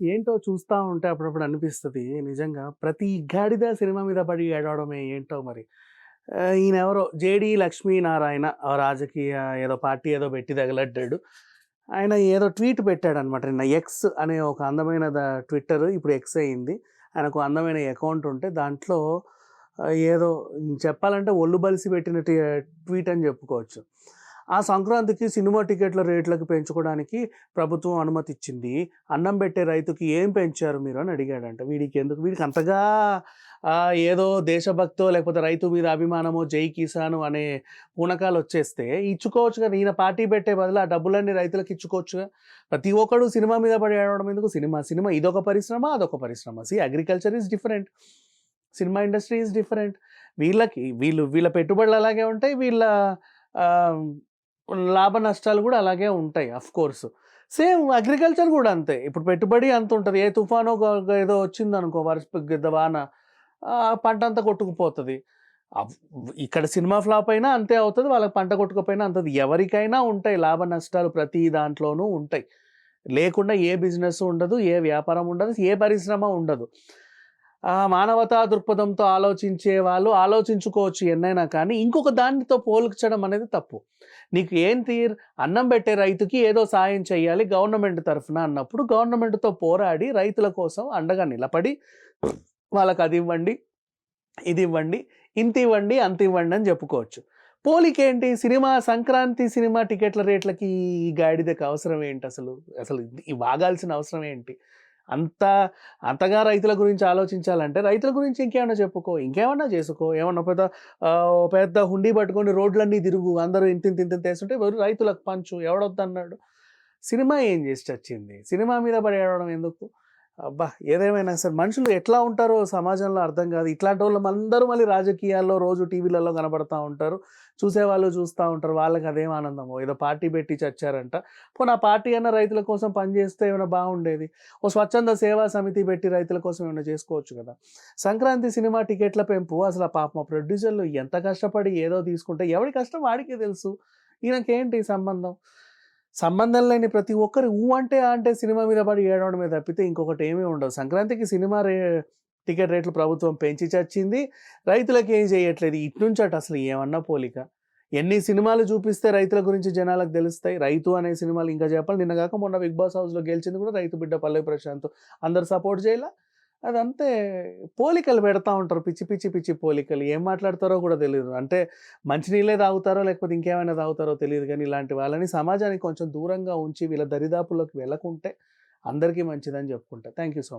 ఏంటో చూస్తూ ఉంటే అప్పుడప్పుడు అనిపిస్తుంది నిజంగా ప్రతి గాడిద సినిమా మీద పడి ఏడవడమే ఏంటో మరి. ఈయన ఎవరో 'జేడీ లక్ష్మీనారాయణ' రాజకీయ ఏదో పార్టీ ఏదో పెట్టి తగలడ్డాడు. ఆయన ఏదో ట్వీట్ పెట్టాడనమాట నిన్న. ఎక్స్ అనే ఒక అందమైన ట్విట్టర్ ఇప్పుడు ఎక్స్ అయింది. ఆయనకు అందమైన అకౌంట్ ఉంటే దాంట్లో ఏదో చెప్పాలంటే ఒళ్ళు బలిసి పెట్టిన ట్వీట్ అని చెప్పుకోవచ్చు. ఆ సంక్రాంతికి సినిమా టికెట్ల రేట్లకు పెంచుకోవడానికి ప్రభుత్వం అనుమతి ఇచ్చింది. అన్నం పెట్టే రైతుకి ఏం పెంచారు మీరు అని అడిగాడంట. వీడికి ఎందుకు వీడికి అంతగా ఏదో దేశభక్తో లేకపోతే రైతు మీద అభిమానమో, జై కిసాను అనే పూనకాలు వచ్చేస్తే ఇచ్చుకోవచ్చుగా ఈయన పార్టీ పెట్టే బదులు ఆ డబ్బులన్నీ రైతులకు ఇచ్చుకోవచ్చుగా. ప్రతి ఒక్కడు సినిమా మీద పడి ఏడవడం ఎందుకు? సినిమా సినిమా ఇదొక పరిశ్రమ, అదొక పరిశ్రమ. See agriculture is different. Cinema industry is different. వీళ్ళకి వీళ్ళు వీళ్ళ పెట్టుబడులు అలాగే ఉంటాయి. వీళ్ళ లాభ నష్టాలు కూడా అలాగే ఉంటాయి ఆఫ్‌కోర్స్. సేమ్ అగ్రికల్చర్ కూడా అంతే. ఇప్పుడు పెట్టుబడి అంత ఉంటుంది ఏ తుఫానో ఏదో వచ్చిందనుకో అనుకో పెద్ద వాన పంట అంతా కొట్టుకుపోతుంది అవ్ ఇక్కడ సినిమా ఫ్లాప్ అయినా అంతే అవుతుంది వాళ్ళకి పంట కొట్టుకపోయినా అంతది. ఎవరికైనా ఉంటాయి లాభ నష్టాలు ప్రతి దాంట్లోనూ ఉంటాయి. లేకుండా ఏ బిజినెస్ ఉండదు. ఏ వ్యాపారం ఉండదు. ఏ పరిశ్రమ ఉండదు. మానవతా దృక్పథంతో ఆలోచించే వాళ్ళు ఆలోచించుకోవచ్చు ఎన్నైనా కానీ, ఇంకొక దానితో పోల్చడం అనేది తప్పు. నీకు ఏం తీర్ అన్నం పెట్టే రైతుకి ఏదో సాయం చేయాలి గవర్నమెంట్ తరఫున అన్నప్పుడు గవర్నమెంట్‌తో పోరాడి రైతుల కోసం అండగా నిలబడి వాళ్ళకి అది ఇవ్వండి, ఇది ఇవ్వండి, ఇంత ఇవ్వండి, అంత ఇవ్వండి అని చెప్పుకోవచ్చు. పోలికేంటి సినిమా సంక్రాంతి సినిమా టికెట్ల రేట్లకి ఈ గాడిదకి అవసరం ఏంటి అసలు అసలు వాగాల్సిన అవసరం ఏంటి? అంత అంతగా రైతుల గురించి ఆలోచించాలంటే రైతుల గురించి ఇంకేమన్నా చెప్పుకో. ఇంకేమన్నా చేసుకో. ఏమన్నా పెద్ద పెద్ద హుండీ పట్టుకొని రోడ్లన్నీ తిరుగు. అందరూ ఇంత ఇంత ఏస్తుంటే రైతులకు పంచు. ఎవడొద్దన్నాడు? సినిమా ఏం చేసి వచ్చింది సినిమా మీద పడి ఎందుకు? అబ్బా! ఏదేమైనా సరే మనుషులు ఎట్లా ఉంటారో సమాజంలో అర్థం కాదు. ఇట్లాంటి వాళ్ళు అందరూ మళ్ళీ రాజకీయాల్లో రోజు టీవీలలో కనబడుతూ ఉంటారు. చూసేవాళ్ళు చూస్తూ ఉంటారు. వాళ్ళకి అదేం ఆనందమో ఏదో పార్టీ పెట్టి చచ్చారంట. పోనీ ఆ పార్టీ అన్న రైతుల కోసం పనిచేస్తే ఏమైనా బాగుండేది. ఓ స్వచ్ఛంద సేవా సమితి పెట్టి రైతుల కోసం ఏమైనా చేసుకోవచ్చు కదా! సంక్రాంతి సినిమా టికెట్ల పెంపు అసలు ఆ పాపం ఆ ప్రొడ్యూసర్‌లు ఎంత కష్టపడి ఏదో తీసుకుంటే ఎవడి కష్టం వాడికే తెలుసు. ఈయనకేంటి సంబంధం? సంబంధం లేని ప్రతి ఒక్కరు ఊ అంటే అంటే సినిమా మీద పడి ఏడవడమే తప్పితే ఇంకొకటి ఏమీ ఉండదు. సంక్రాంతికి సినిమా రే టికెట్ రేట్లు ప్రభుత్వం పెంచి చచ్చింది. రైతులకు ఏం చేయట్లేదు. ఇట్నుంచి అటు అసలు ఏమన్నా పోలిక. ఎన్ని సినిమాలు చూపిస్తే రైతుల గురించి జనాలకు తెలుస్తాయి. 'రైతు' అనే సినిమాలు ఇంకా చెప్పాలి. నిన్న కాక మొన్న 'బిగ్ బాస్' హౌస్‌లో గెలిచింది కూడా రైతు బిడ్డ పల్లవి ప్రశాంత్. అందరూ సపోర్ట్ చేయాల అదంతే పోలికలు పెడతా ఉంటారు. పిచ్చి పిచ్చి పిచ్చి పోలికలు. ఏం మాట్లాడతారో కూడా తెలియదు అంటే మంచినీళ్ళే తాగుతారో లేకపోతే ఇంకేమైనా తాగుతారో తెలియదు కానీ ఇలాంటి వాళ్ళని సమాజానికి కొంచెం దూరంగా ఉంచి వీళ్ళ దరిదాపుల్లోకి వెళ్ళకుంటే అందరికీ మంచిదని చెప్పుకుంటా. Thank you so much.